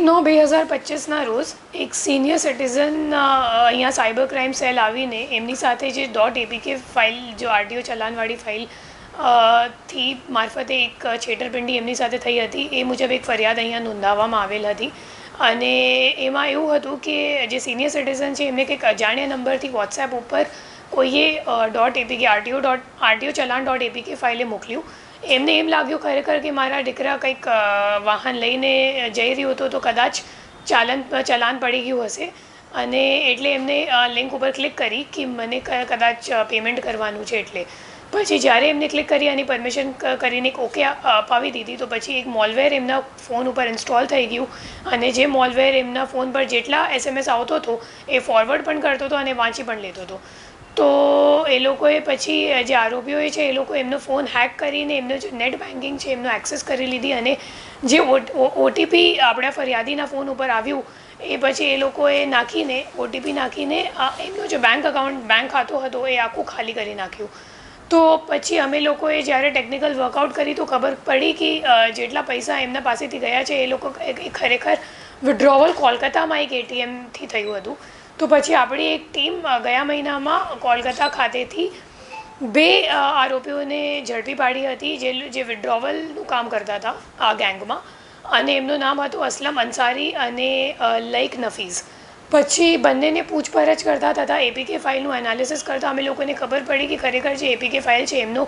નવ બે હજાર પચીસના રોજ એક સિનિયર સિટીઝન અહીંયા સાયબર ક્રાઇમ સેલ આવીને એમની સાથે જે ડોટ એપીકે ફાઇલ જો આરટીઓ ચલાનવાળી ફાઇલથી મારફતે એક છેતરપિંડી એમની સાથે થઈ હતી. એ મુજબ એક ફરિયાદ અહીંયા નોંધાવવામાં આવેલ હતી. અને એમાં એવું હતું કે જે સિનિયર સિટીઝન છે, એમને કંઈક અજાણ્યા નંબરથી વોટ્સએપ ઉપર કોઈએ dot APK RTO dot RTO challan dot APK ફાઇલે મોકલ્યું. એમને એમ લાગ્યું ખરેખર કે મારા દીકરા કંઈક વાહન લઈને જઈ રહ્યો હતો તો કદાચ ચાલન, ચલાન પડી ગયું હશે. અને એટલે એમને લિંક ઉપર ક્લિક કરી કે મને કદાચ પેમેન્ટ કરવાનું છે એટલે. પછી જ્યારે એમને ક્લિક કરી અને પરમિશન કરીને એક ઓકે અપાવી દીધી તો પછી એક મોલવેર એમના ફોન ઉપર ઇન્સ્ટોલ થઈ ગયું. અને જે મોલવેર એમના ફોન પર જેટલા એસએમએસ આવતો હતો એ ફોરવર્ડ પણ કરતો હતો અને વાંચી પણ લેતો હતો. તો એ લોકોએ પછી જે આરોપીઓએ છે, એ લોકો એમનો ફોન હેક કરીને એમનો જે નેટ બેન્કિંગ છે, એમનો એક્સેસ કરી લીધી અને જે ઓટીપી આપણા ફરિયાદીના ફોન ઉપર આવ્યું, એ પછી એ લોકોએ નાખીને, ઓટીપી નાખીને એમનો જે બેંક અકાઉન્ટ, બેંક ખાતો હતો, એ આખું ખાલી કરી નાખ્યું. તો પછી અમે લોકોએ જ્યારે ટેકનિકલ વર્કઆઉટ કરી, તો ખબર પડી કે જેટલા પૈસા એમના પાસેથી ગયા છે, એ લોકો ખરેખર વિડ્રોવલ કોલકાતામાં એક એટીએમથી થયું હતું. તો પછી આપણી એક ટીમ ગયા મહિનામાં કોલકાતા ખાતેથી બે આરોપીઓને ઝડપી પાડી હતી, જે જે વિડ્રોવલનું કામ કરતા હતા આ ગેંગમાં. અને એમનું નામ હતું અસલમ અંસારી અને લઈક નફીઝ પછી બંનેને પૂછપરછ કરતા તથા એપીકે ફાઇલનું એનાલિસિસ કરતાં. અમે લોકોને ખબર પડી કે ખરેખર જે એપીકે ફાઇલ છે, એમનું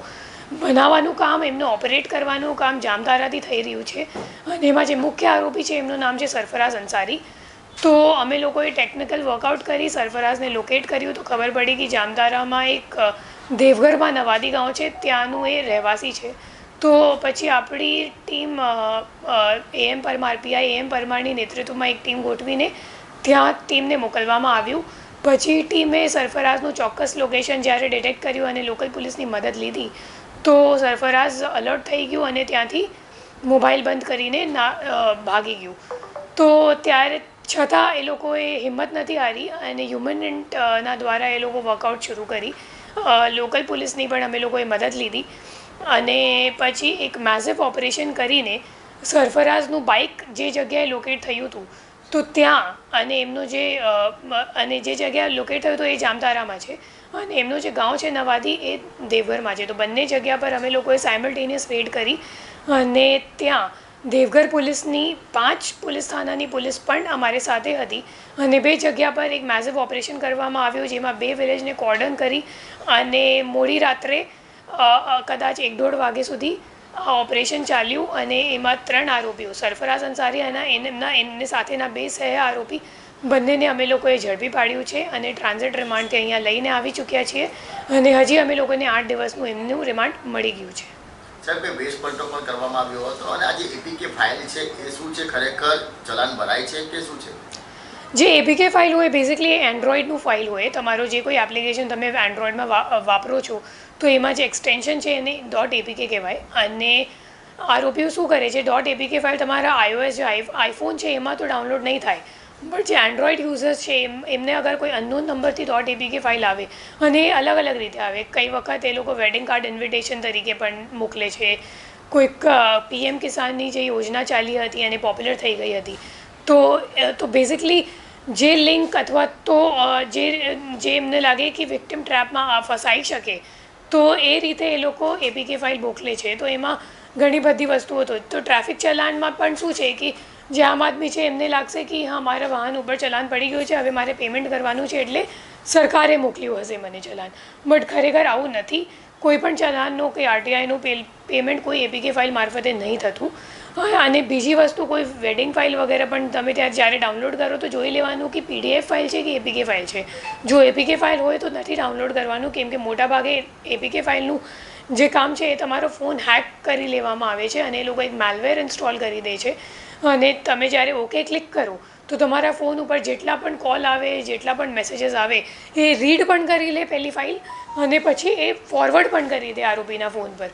બનાવવાનું કામ, એમનું ઓપરેટ કરવાનું કામ જામતારાથી થઈ રહ્યું છે. અને એમાં જે મુખ્ય આરોપી છે, એમનું નામ છે સરફરાઝ અંસારી. તો અમે લોકોએ ટેકનિકલ વર્કઆઉટ કરી, સરફરાઝને લોકેટ કર્યું. તો ખબર પડી કે જામતારામાં એક દેવગરમાં નવાદી ગાંવ છે. ત્યાંનું એ રહેવાસી છે. તો પછી આપણી team A M Parmar P I A M પરમારની નેતૃત્વમાં એક ટીમ ગોઠવીને ત્યાં ટીમને મોકલવામાં આવ્યું. પછી ટીમે સરફરાઝનું ચોક્કસ લોકેશન જ્યારે ડિટેક્ટ કર્યું અને લોકલ પોલીસની મદદ લીધી, તો સરફરાઝ અલર્ટ થઈ ગયું અને ત્યાંથી મોબાઈલ બંધ કરીને ના ભાગી ગયું. તો ત્યારે છતાં એ લોકોએ હિંમત નથી હારી અને હ્યુમન દ્વારા એ લોકો વર્કઆઉટ શરૂ કરી. લોકલ પોલીસની પણ અમે લોકોએ મદદ લીધી અને પછી એક મેઝિવ ઓપરેશન કરીને સરફરાઝનું બાઇક જે જગ્યાએ લોકેટ થયું હતું, તો ત્યાં અને એમનું જે અને જે જગ્યા લોકેટ થયું હતું એ જામતારામાં છે અને એમનું જે ગાંવ છે નવાદી એ દેવભરમાં છે. તો બંને જગ્યા પર અમે લોકોએ સાયમલ્ટેનિયસ રેડ કરી અને ત્યાં દેવઘર પોલીસની પાંચ પોલીસ થાનાની પોલીસ પણ અમારી સાથે હતી અને બે જગ્યા પર એક મેઝિવ ઓપરેશન કરવામાં આવ્યું જેમાં બે વિલેજને કોર્ડન કરી અને મોડી રાત્રે કદાચ એક દોઢ વાગે સુધી ઓપરેશન ચાલ્યું અને એમાં ત્રણ આરોપીઓ, સરફરાઝ અંસારી અને એમના, એમની સાથેના બે સહ આરોપી બંનેને અમે લોકોએ ઝડપી પાડ્યું છે અને ટ્રાન્ઝિટ રિમાન્ડથી અહીંયા લઈને આવી ચૂક્યા છીએ અને હજી અમે લોકોને આઠ દિવસનું એમનું રિમાન્ડ મળી ગયું છે. સાહેબ વેસ્ટ પલટો પણ કરવામાં આવ્યો હતો? અને આ જે એપીકે ફાઇલ છે, એ શું છે? ખરેખર ચલાન ભરાય છે કે શું છે? જે એપીકે ફાઇલ હોય બેઝિકલી એન્ડ્રોઈડનું ફાઇલ હોય, તમારો જે કોઈ એપ્લિકેશન તમે એન્ડ્રોઈડમાં વાપરો છો, તો એમાં જે એક્સટેન્શન છે એને. ડોટ એપીકે કહેવાય. અને આરોપીઓ શું કરે છે? ડોટ એપીકે ફાઇલ તમારા આઈઓએસ જે આઈ આઈફોન છે, એમાં તો ડાઉનલોડ નહીં થાય. બટ જે એન્ડ્રોઈડ યુઝર્સ છે, એમ, એમને અગર કોઈ અનનોન નંબરથી ડોટ એપીકે ફાઇલ આવે, અને એ અલગ અલગ રીતે આવે. કઈ વખત એ લોકો વેડિંગ કાર્ડ ઇન્વિટેશન તરીકે પણ મોકલે છે. કોઈક પીએમ કિસાનની જે યોજના ચાલી હતી, અને પોપ્યુલર થઈ ગઈ હતી. તો તો બેઝિકલી જે લિંક અથવા તો જે જે એમને લાગે કે વિક્ટિમ ટ્રેપમાં ફસાઈ શકે, તો એ રીતે એ લોકો એપીકે ફાઇલ મોકલે છે. તો એમાં ઘણી બધી વસ્તુઓ તો ટ્રાફિક ચલાનમાં પણ શું છે કે જે આમ આદમી છે, એમને લાગશે કે હા, મારા વાહન ઉપર ચલાન પડી ગયું છે, હવે મારે પેમેન્ટ કરવાનું છે, એટલે સરકારે મોકલ્યું હશે મને ચલાન. બટ ખરેખર આવું નથી. કોઈ પણ ચલાનનું કે આરટીઆઈનું પેમેન્ટ કોઈ એપીકે ફાઇલ મારફતે નહીં થતું. અને બીજી વસ્તુ, કોઈ વેડિંગ ફાઇલ વગેરે પણ તમે ત્યાં જ્યારે ડાઉનલોડ કરો, તો જોઈ લેવાનું કે પીડીએફ ફાઇલ છે કે એપીકે ફાઇલ છે. જો એપીકે ફાઇલ હોય, તો નથી ડાઉનલોડ કરવાનું, કેમ કે મોટાભાગે એપીકે ફાઇલનું જે કામ છે, એ તમારો ફોન હેક કરી લેવામાં આવે છે, અને એ લોકો એક માલવેર ઇન્સ્ટોલ કરી દે છે. અને તમે જ્યારે ઓકે ક્લિક કરો, તો તમારા ફોન ઉપર જેટલા પણ કોલ આવે, જેટલા પણ મેસેજીસ આવે, એ રીડ પણ કરી લે પહેલી ફાઇલ અને પછી એ ફોરવર્ડ પણ કરી દે આરોપીના ફોન પર.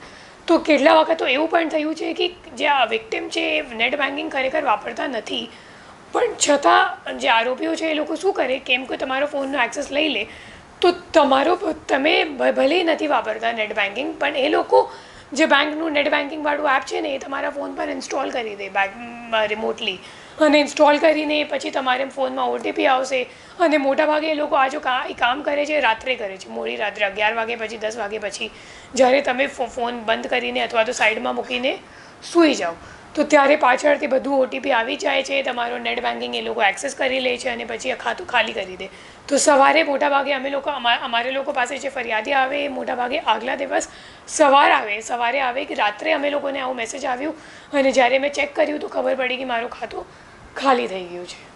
તો કેટલા વખત તો એવું પણ થયું છે કે જે આ વિક્ટિમ છે એ નેટ બેન્કિંગ ખરેખર વાપરતા નથી. પણ છતાં જે આરોપીઓ છે એ લોકો શું કરે? કેમ કે તમારો ફોનનો એક્સેસ લઈ લે, તો તમારો તમે ભલે નથી વાપરતા નેટ બેન્કિંગ પણ એ લોકો જે બેંકનું નેટ બેન્કિંગવાળું એપ છે ને એ તમારા ફોન પર ઇન્સ્ટોલ કરી દે. બેંક રિમોટલી અને ઇન્સ્ટોલ કરીને પછી તમારે ફોનમાં ઓટીપી આવશે. અને મોટાભાગે એ લોકો આ જો કામ કરે છે, રાત્રે કરે છે. મોડી રાત્રે અગિયાર વાગે પછી દસ વાગે પછી જ્યારે તમે ફોન બંધ કરીને અથવા તો સાઈડમાં મૂકીને સૂઈ જાઓ. તો ત્યારે પાછળથી બધું ઓટીપી આવી જાય છે, તમારો નેટ બેન્કિંગ એ લોકો એક્સેસ કરી લે છે અને પછી આ ખાતું ખાલી કરી દે. તો સવારે મોટાભાગે અમે લોકો અમા- અમારે લોકો પાસે જે ફરિયાદી આવે એ મોટાભાગે આગલા દિવસ સવાર આવે. સવારે આવે કે રાત્રે અમે લોકોને આવું મેસેજ આવ્યું અને જ્યારે મેં ચેક કર્યું તો ખબર પડી કે મારું ખાતું ખાલી થઈ ગયું છે.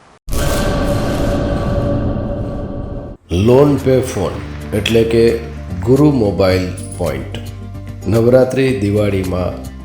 લોન પે ફોન એટલે કે ગુરુ મોબાઈલ પોઈન્ટ. નવરાત્રિ દિવાળીમાં